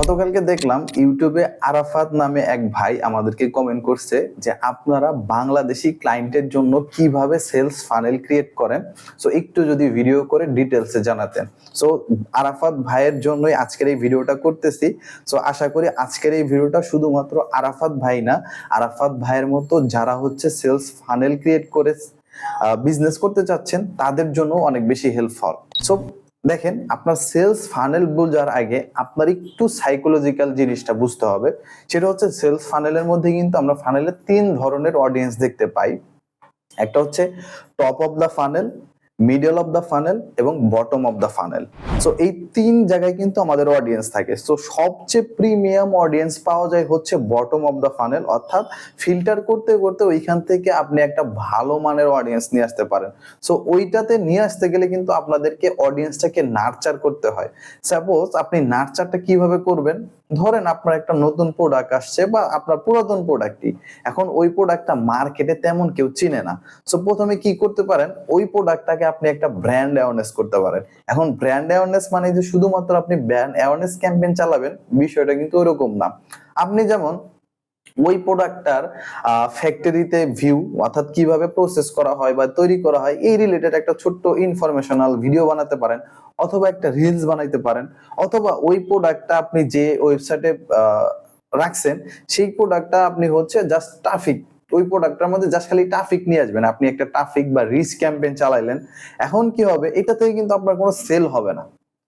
গতকালকে দেখলাম ইউটিউবে আরাফাত নামে এক ভাই আমাদেরকে কমেন্ট করছে যে, আপনারা বাংলাদেশি ক্লায়েন্টের জন্য কীভাবে সেলস ফানেল ক্রিয়েট করেন? সো একটু যদি ভিডিও করে ডিটেলসে জানাতেন। সো আরাফাত ভাইয়ের জন্যই আজকের এই ভিডিওটা করতেছি। সো আশা করি আজকের এই ভিডিওটা শুধুমাত্র আরাফাত ভাই না, আরাফাত ভাইয়ের মতো যারা হচ্ছে সেলস ফানেল ক্রিয়েট করে বিজনেস করতে চাচ্ছেন, তাদের জন্য অনেক বেশি হেল্পফল সো দেখেন, আপনার সেলস ফানেল বোঝার আগে আপনার একটু সাইকোলজিক্যাল জিনিসটা বুঝতে হবে। সেটা হচ্ছে সেলস ফানেলের মধ্যে কিন্তু আমরা ফানেলের তিন ধরনের অডিয়েন্স দেখতে পাই। একটা হচ্ছে top of the funnel middle of the funnel এবং bottom of the funnel so এই তিন জায়গায় কিন্তু আমাদের অডিয়েন্স থাকে। সো সবচেয়ে প্রিমিয়াম অডিয়েন্স পাওয়া যায় হচ্ছে বটম অফ দ্য ফানেল অর্থাৎ ফিল্টার করতে করতে ওইখান থেকে আপনি একটা ভালো মানের অডিয়েন্স নিয়ে আসতে পারেন। সো ওইটাতে নিয়ে আসতে গেলে কিন্তু আপনাদেরকে অডিয়েন্সটাকে নার্চার করতে হয়। সাপোজ আপনি নার্চারটা কীভাবে করবেন? ধরেন আপনার একটা নতুন প্রোডাক্ট আসছে বা আপনার পুরাতন প্রোডাক্টই এখন ওই প্রোডাক্টটা মার্কেটে তেমন কেউ চিনে না। সো প্রথমে কি করতে পারেন? ওই প্রোডাক্টটাকে আপনি একটা ব্র্যান্ড অ্যাওয়ারনেস করতে পারেন। এখন ব্র্যান্ড অ্যাওয়ারনেস মানে যে শুধুমাত্র আপনি ব্র্যান্ড অ্যাওয়ারনেস ক্যাম্পেইন চালাবেন, বিষয়টা কিন্তু ওরকম না। আপনি যেমন ওই প্রোডাক্টটার ফ্যাক্টরিতে ভিউ অর্থাৎ কীভাবে প্রসেস করা হয় বা তৈরি করা হয়, এই রিলেটেড একটা ছোট্ট ইনফরমেশনাল ভিডিও বানাতে পারেন, অথবা একটা রিলস বানাইতে পারেন, অথবা ওই প্রোডাক্টটা আপনি যে ওয়েবসাইটে রাখছেন, সেই প্রোডাক্টটা আপনি হচ্ছে জাস্ট ট্রাফিক ওই প্রোডাক্টটার মধ্যে জাস্ট খালি ট্রাফিক নিয়ে আসবেন। আপনি একটা ট্রাফিক বা রিচ ক্যাম্পেইন চালাইলেন, এখন কি হবে? এটা থেকে কিন্তু আপনার কোনো সেল হবে না।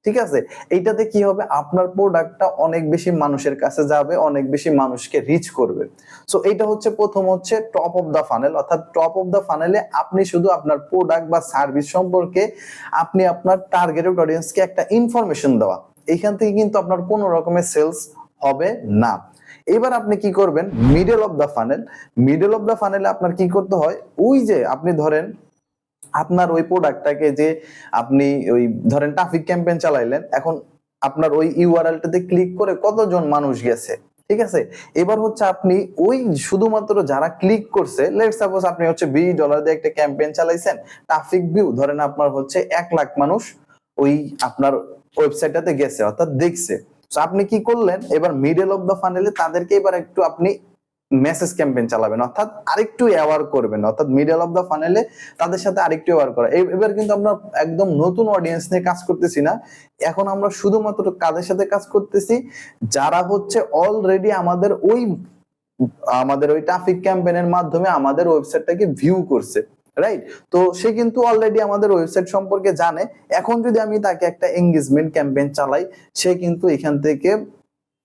ঠিক আছে? এইটাতে কি হবে? আপনার প্রোডাক্টটা অনেক বেশি মানুষের কাছে যাবে, অনেক বেশি মানুষকে রিচ করবে। সো এইটা হচ্ছে প্রথম হচ্ছে টপ অফ দ্য ফানেল অর্থাৎ টপ অফ দ্য ফানেলে আপনি শুধু আপনার প্রোডাক্ট বা সার্ভিস সম্পর্কে আপনি আপনার টার্গেটেড অডিয়েন্সকে একটা ইনফরমেশন দেওয়া। এইখান থেকে কিন্তু আপনার কোনো রকমের সেলস হবে না। এবার আপনি কি করবেন? Middle of the funnel middle of the ফানেলে আপনার কি করতে হয়? ওই যে আপনি ধরেন আপনার ওই প্রোডাক্টটাকে যে আপনি ওই ধরেন ট্রাফিক ক্যাম্পেইন চালাইলেন, এখন আপনার ওই ইউআরএলটাতে ক্লিক করে কতজন মানুষ গেছে? ঠিক আছে? এবার হচ্ছে আপনি ওই শুধুমাত্র যারা ক্লিক করছে লেট সাপোজ আপনি হচ্ছে বিশ ডলার দিয়ে একটা ক্যাম্পেইন চালাইছেন ট্রাফিক ভিউ ধরেন আপনার হচ্ছে এক লাখ মানুষ ওই আপনার ওয়েবসাইটটাতে গেছে, অর্থাৎ দেখছে। আপনি কি করলেন? এবার মিডল অফ দ্য ফানেলে তাদেরকে এবার একটু আপনি মেসেজ ক্যাম্পেইন চালাবেন, অর্থাৎ আরেকটু অ্যাওয়ার করবেন, অর্থাৎ মিডল অফ দ্য ফানেলে তাদের সাথে আরেকটু অ্যাওয়ার করা। এবার কিন্তু আমরা একদম নতুন অডিয়েন্স নিয়ে কাজ করতেছি না। এখন আমরা শুধুমাত্র কাদের সাথে কাজ করতেছি? যারা হচ্ছে অলরেডি আমাদের ওই আমাদের ওই ট্রাফিক ক্যাম্পেইনের মাধ্যমে আমাদের ওয়েবসাইটটাকে ভিউ করছে রাইট তো সে কিন্তু অলরেডি আমাদের ওয়েবসাইট সম্পর্কে জানে। এখন যদি আমি তাকে একটা এঙ্গেজমেন্ট ক্যাম্পেইন চালাই, সে কিন্তু এখান থেকে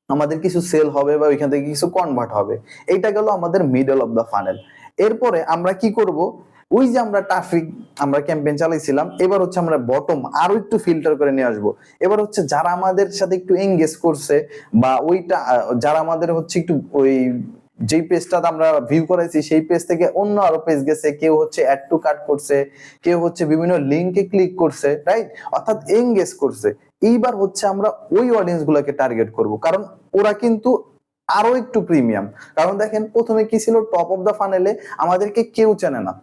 আমাদের কিছু সেল হবে বা ওইখান থেকে কিছু কনভার্ট হবে। এইটা গেল আমাদের মিডল অফ দ্য ফানেল এরপরে আমরা কি করব? ওই যে আমরা ট্রাফিক আমরা ক্যাম্পেইন চালাইছিলাম, এবার হচ্ছে আমরা বটম আরও একটু ফিল্টার করে নিয়ে আসব। এবার হচ্ছে যারা আমাদের সাথে একটু এঙ্গেজ করছে বা ওইটা যারা আমাদের হচ্ছে একটু ওই যেই পেজটা আমরা ভিউ করাইছি, সেই পেজ থেকে অন্য আরও পেজ গেছে, কেউ হচ্ছে অ্যাড টু কাট করছে, কেউ হচ্ছে বিভিন্ন লিঙ্কে ক্লিক করছে রাইট অর্থাৎ এঙ্গেজ করছে। এইবার হচ্ছে আমরা ওই অডিয়েন্স গুলাকে টার্গেট করব। কারণ ওরা কিন্তু আরও একটু প্রিমিয়াম কারণ দেখেন, প্রথমে কি ছিল? টপ অফ দ্য ফানেলে আমাদেরকে কেউ চেনে না।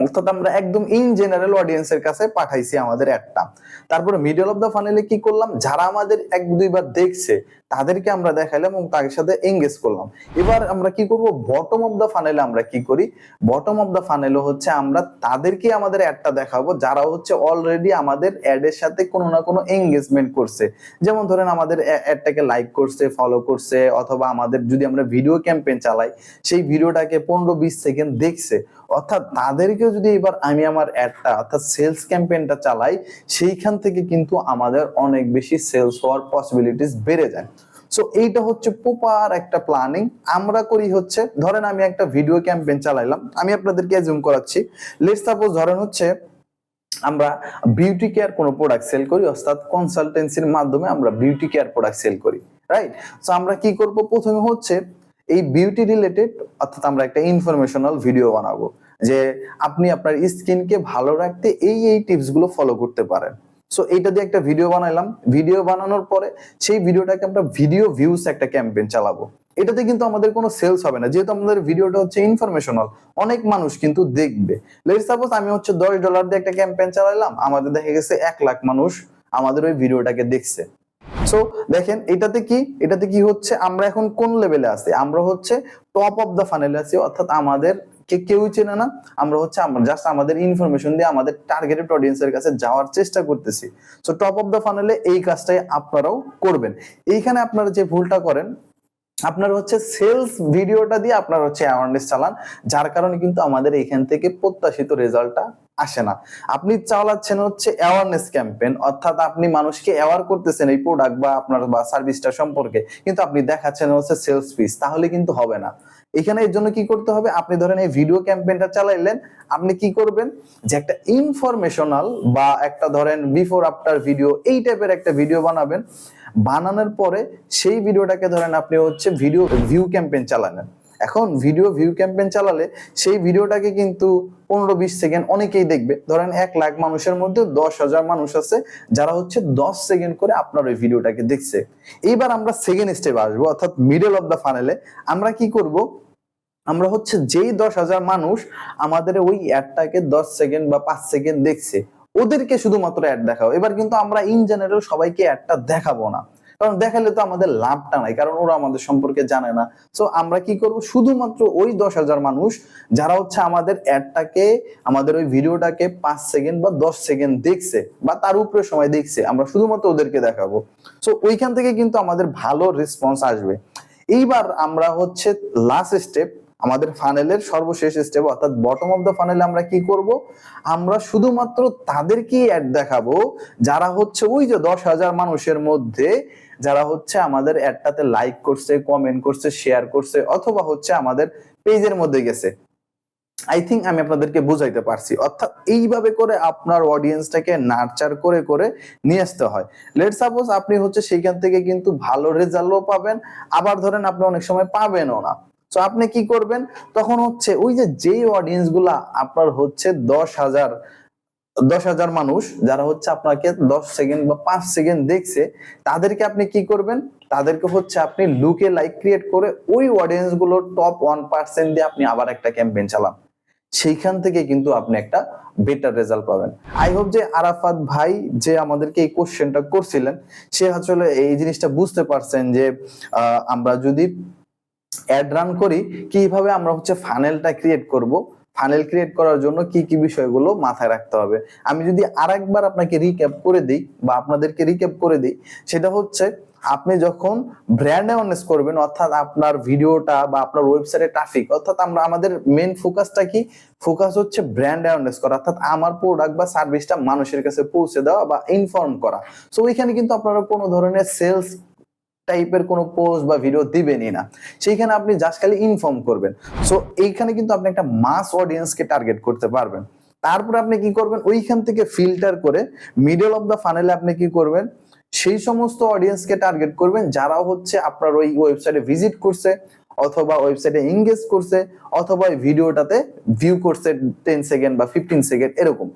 অর্থাৎ আমরা একদম ইন জেনারেল অডিয়েন্সের কাছে পাঠাইছি আমাদের একটা তারপরে মিডল অফ দ্য ফানেলে কি করলাম? যারা আমাদের এক দুইবার দেখছে, তাদেরকে আমরা দেখাইলাম এবং তাদের সাথে এঙ্গেজ করলাম। এবার আমরা কি করব? বটম অফ দ্য ফানেলে আমরা কি করি? বটম অফ দ্য ফানেলে হচ্ছে আমরা তাদেরকে আমাদের অ্যাডটা দেখাবো, যারা হচ্ছে অলরেডি আমাদের অ্যাডের সাথে কোনো না কোনো এঙ্গেজমেন্ট করছে। যেমন ধরেন আমাদের অ্যাডটাকে লাইক করছে ফলো করছে, অথবা আমাদের যদি আমরা ভিডিও ক্যাম্পেইন চালাই, সেই ভিডিওটাকে পনেরো বিশ সেকেন্ড দেখছে। অর্থাৎ তাদেরকেও যদি এবার আমি আমার অ্যাডটা অর্থাৎ সেলস ক্যাম্পেইনটা চালাই, সেইখান থেকে কিন্তু আমাদের অনেক বেশি সেলস হওয়ার পসিবিলিটিস বেড়ে যায়। সো এইটা হচ্ছে প্রপার একটা প্ল্যানিং আমরা করি হচ্ছে, ধরেন আমি একটা ভিডিও ক্যাম্পেইন চালাইলাম, আমি আপনাদেরকে জুম করাচ্ছি। লেট সাপোজ ধরেন হচ্ছে, আমরা বিউটি কেয়ার কোনো প্রোডাক্ট সেল করি, অর্থাৎ কনসালটেন্সির মাধ্যমে আমরা বিউটি কেয়ার প্রোডাক্ট সেল করি রাইট সো আমরা কি করব? প্রথমে হচ্ছে, এই বিউটি রিলেটেড অর্থাৎ আমরা একটা ইনফরমেশনাল ভিডিও বানাবো। যে আপনি আপনার স্কিনকে ভালো রাখতে এই এই টিপসগুলো ফলো করতে পারেন। সো এইটা দিয়ে একটা ভিডিও বানাইলাম। ভিডিও বানানোর পরে সেই ভিডিওটাকে আমরা ভিডিও ভিউস একটা ক্যাম্পেইন চালাবো। এটাতে কিন্তু আমাদের কোনো সেলস হবে না। যেহেতু আমাদের ভিডিওটা হচ্ছে ইনফরমেশনাল অনেক মানুষ কিন্তু দেখবে। লেট সাপোজ আমি হচ্ছে দশ ডলার দিয়ে একটা ক্যাম্পেইন চালাইলাম, আমাদের দেখা গেছে এক লাখ মানুষ আমাদের ওই ভিডিওটাকে দেখছে। সো দেখেন, এটাতে কি? এটাতে কি হচ্ছে? আমরা এখন কোন লেভেলে আছি? আমরা হচ্ছে টপ অফ দ্য ফানেলে আছি, অর্থাৎ আমাদের কে কেউ চেনে না। আমরা হচ্ছে আমরা জাস্ট আমাদের ইনফরমেশন দিয়ে আমাদের টার্গেটেড অডিয়েন্সের কাছে যাওয়ার চেষ্টা করতেছি। সো টপ অফ দ্য ফানেলে এই কাজটাই আপনারাও করবেন। এইখানে আপনারা যে ভুলটা করেন, আপনার হচ্ছে সেলস ভিডিওটা দিয়ে আপনার হচ্ছে অ্যাওয়ারনেস চালান, যার কারণে কিন্তু আমাদের এখান থেকে প্রত্যাশিত রেজাল্টটা আসে না। আপনি চালাচ্ছেন হচ্ছে অ্যাওয়ারনেস ক্যাম্পেন অর্থাৎ আপনি মানুষকে অ্যাওয়ার করতেছেন এই প্রোডাক্ট বা আপনার বা সার্ভিসটা সম্পর্কে, কিন্তু আপনি দেখাচ্ছেন হচ্ছে সেলস পিস তাহলে কিন্তু হবে না। এখানে এর জন্য কি করতে হবে? আপনি ধরেন এই ভিডিও ক্যাম্পেইনটা চালাইলেন, আপনি কি করবেন? যে একটা ইনফরমেশনাল বা একটা ধরেন বিফোর আফটার ভিডিও এই টাইপের একটা ভিডিও বানাবেন। বানানোর পরে সেই ভিডিওটাকে ধরেন আপনি হচ্ছে ভিডিও ভিউ ক্যাম্পেইন চালালেন। এখন ভিডিও ভিউ ক্যাম্পেইন চালালে সেই ভিডিওটাকে কিন্তু পনেরো বিশ সেকেন্ড অনেকেই দেখবে। ধরেন এক লাখ মানুষের মধ্যে দশ হাজার মানুষ আছে, যারা হচ্ছে দশ সেকেন্ড করে আপনার ওই ভিডিওটাকে দেখছে। এইবার আমরা সেকেন্ড স্টেপ আসব, অর্থাৎ মিডল অফ দ্য ফানেলে আমরা কি করব? আমরা হচ্ছে যেই দশ হাজার মানুষ আমাদের ওই অ্যাডটাকে দশ সেকেন্ড বা পাঁচ সেকেন্ড দেখছে, ওদেরকে শুধুমাত্র অ্যাড দেখাবো। এবার কিন্তু আমরা ইন জেনারেল সবাইকে অ্যাডটা দেখাবো না। কারণ দেখালে তো আমাদের লাভটা নাই, কারণ ওরা আমাদের সম্পর্কে জানে না। সো আমরা কি করব? শুধুমাত্র ওই দশ হাজার মানুষ যারা হচ্ছে আমাদের অ্যাডটাকে আমাদের ওই ভিডিওটাকে পাঁচ সেকেন্ড বা দশ সেকেন্ড দেখছে বা তার উপরে সময় দেখছে, আমরা শুধুমাত্র ওদেরকে দেখাবো। সো ওইখান থেকে কিন্তু আমাদের ভালো রেসপন্স আসবে। এইবার আমরা হচ্ছে লাস্ট স্টেপ আমাদের ফানেলের সর্বশেষ স্টেপ অর্থাৎ বটম অফ দ্য ফানেলে আমরা কি করব? আমরা শুধুমাত্র তাদেরকেই অ্যাড দেখাবো, যারা হচ্ছে ওই যে দশ হাজার মানুষের মধ্যে যারা হচ্ছে আমাদের অ্যাডটাতে লাইক করছে কমেন্ট করছে শেয়ার করছে, অথবা হচ্ছে আমাদের পেজের মধ্যে গেছে। আই থিঙ্ক আমি আপনাদেরকে বুঝাইতে পারছি। অর্থাৎ এইভাবে করে আপনার অডিয়েন্সটাকে নার্চার করে করে নিয়ে আসতে হয়। লেট সাপোজ আপনি হচ্ছে সেইখান থেকে কিন্তু ভালো রেজাল্টও পাবেন, আবার ধরেন আপনি অনেক সময় পাবেনও না। তো আপনি কি করবেন? তখন হচ্ছে ওই যে, যেই অডিয়েন্সগুলা আপনার হচ্ছে দশ হাজার দশ হাজার মানুষ যারা হচ্ছে আপনাকে দশ সেকেন্ড বা পাঁচ সেকেন্ড দেখছে, তাদেরকে আপনি কি করবেন? তাদেরকে হচ্ছে আপনি লুকে লাইক ক্রিয়েট করে ওই অডিয়েন্সগুলোর টপ ওয়ান পার্সেন্ট দিয়ে আপনি আবার একটা ক্যাম্পেইন চালান। সেইখান থেকে কিন্তু আপনি একটা বেটার রেজাল্ট পাবেন। আই হোপ যে আরাফাত ভাই যে আমাদেরকে এই কোশ্চেনটা করছিলেন, সে আসলে এই জিনিসটা বুঝতে পারছেন যে আমরা যদি অ্যাড রান করি, কীভাবে আমরা হচ্ছে ফানেলটা ক্রিয়েট করব? ফানেল ক্রিয়েট করার জন্য কি কি বিষয়গুলো মাথায় রাখতে হবে। আমি যদি আরেকবার আপনাকে রিক্যাপ করে দিই বা আপনাদেরকে রিক্যাপ করে দিই, সেটা হচ্ছে আপনি যখন ব্র্যান্ড অ্যাওয়ারনেস করবেন, অর্থাৎ আপনার ভিডিওটা বা আপনার ওয়েবসাইটে ট্রাফিক অর্থাৎ আমরা, আমাদের মেন ফোকাসটা কি? ফোকাস হচ্ছে ব্র্যান্ড অ্যাওয়ারনেস করা, অর্থাৎ আমার প্রোডাক্ট বা সার্ভিসটা মানুষের কাছে পৌঁছে দেওয়া বা ইনফর্ম করা। সো ওইখানে কিন্তু আপনারা কোনো ধরনের সেলস টাইপের কোনো পোস্ট বা ভিডিও দিবেনই না। সেইখানে আপনি জাস্ট খালি ইনফর্ম করবেন। সো এইখানে কিন্তু আপনি একটা মাস অডিয়েন্সকে টার্গেট করতে পারবেন। তারপরে আপনি কি করবেন? ওইখান থেকে ফিল্টার করে মিডল অফ দ্য ফানেলে আপনি কি করবেন? সেই সমস্ত অডিয়েন্সকে টার্গেট করবেন যারা হচ্ছে আপনার ওই ওয়েবসাইটে ভিজিট করছে, অথবা ওয়েবসাইটে এঙ্গেজ করছে, অথবা ভিডিওটাতে ভিউ করছে টেন সেকেন্ড বা ফিফটিন সেকেন্ড এরকম।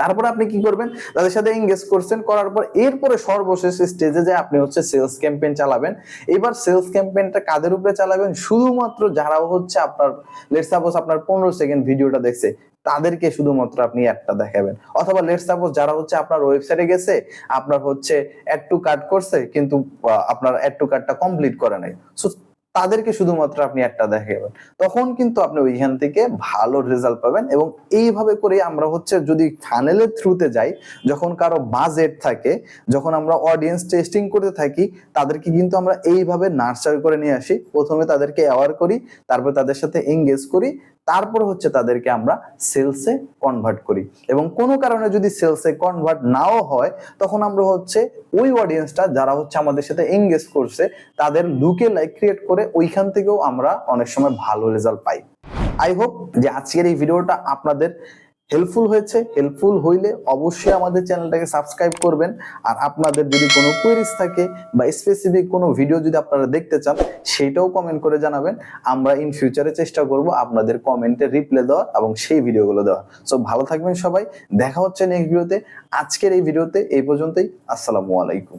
তারপর আপনি কি করবেন? তাদের সাথে এঙ্গেজ করছেন, করার পর এরপরে সর্বশেষ স্টেজে যে আপনি হচ্ছে সেলস ক্যাম্পেইন চালাবেন। এবার সেলস ক্যাম্পেইনটা কাদের উপরে চালাবেন? শুধুমাত্র যারা হচ্ছে আপনার লেট সাপোজ আপনার পনেরো সেকেন্ড ভিডিওটা দেখছে, তাদেরকে শুধুমাত্র আপনি অ্যাডটা দেখাবেন। অথবা লেট সাপোজ যারা হচ্ছে আপনার ওয়েবসাইটে গেছে, আপনার হচ্ছে অ্যাড টু কার্ড করছে, কিন্তু আপনার অ্যাড টু কার্ডটা কমপ্লিট করে নাই। সো তাদেরকে শুধুমাত্র আপনি একটা দেখাবেন। তখন কিন্তু আপনি ওইখান থেকে ভালো রেজাল্ট পাবেন এবং এইভাবে করে আমরা হচ্ছে যদি ফানেলের থ্রুতে যাই, যখন কারও বাজেট থাকে, যখন আমরা অডিয়েন্স টেস্টিং করতে থাকি, তাদেরকে কিন্তু আমরা এইভাবে নার্সার করে নিয়ে আসি। প্রথমে তাদেরকে অ্যাওয়ার করি, তারপর তাদের সাথে এঙ্গেজ করি তারপর হচ্ছে তাদেরকে আমরা সেলসে কনভার্ট করি। এবং কোনো কারণে যদি সেলসে কনভার্ট নাও হয়, তখন আমরা হচ্ছে ওই অডিয়েন্সটা যারা হচ্ছে আমাদের সাথে এঙ্গেজ করছে, তাদের লুকে লাইক ক্রিয়েট করে ওইখান থেকেও আমরা অনেক সময় ভালো রেজাল্ট পাই। আই হোপ যে আজকের এই ভিডিওটা আপনাদের হেল্পফুল হয়েছে হেল্পফুল হইলে অবশ্যই আমাদের চ্যানেলটাকে সাবস্ক্রাইব করবেন। আর আপনাদের যদি কোনো কোয়েরিজ থাকে বা স্পেসিফিক কোনো ভিডিও যদি আপনারা দেখতে চান, সেটাও কমেন্ট করে জানাবেন। আমরা ইন ফিউচারে চেষ্টা করব আপনাদের কমেন্টে রিপ্লাই দেওয়া এবং সেই ভিডিওগুলো দেওয়া সো ভালো থাকবেন সবাই। দেখা হচ্ছে নেক্সট ভিডিওতে আজকের এই ভিডিওতে এই পর্যন্তই। আসসালামু আলাইকুম।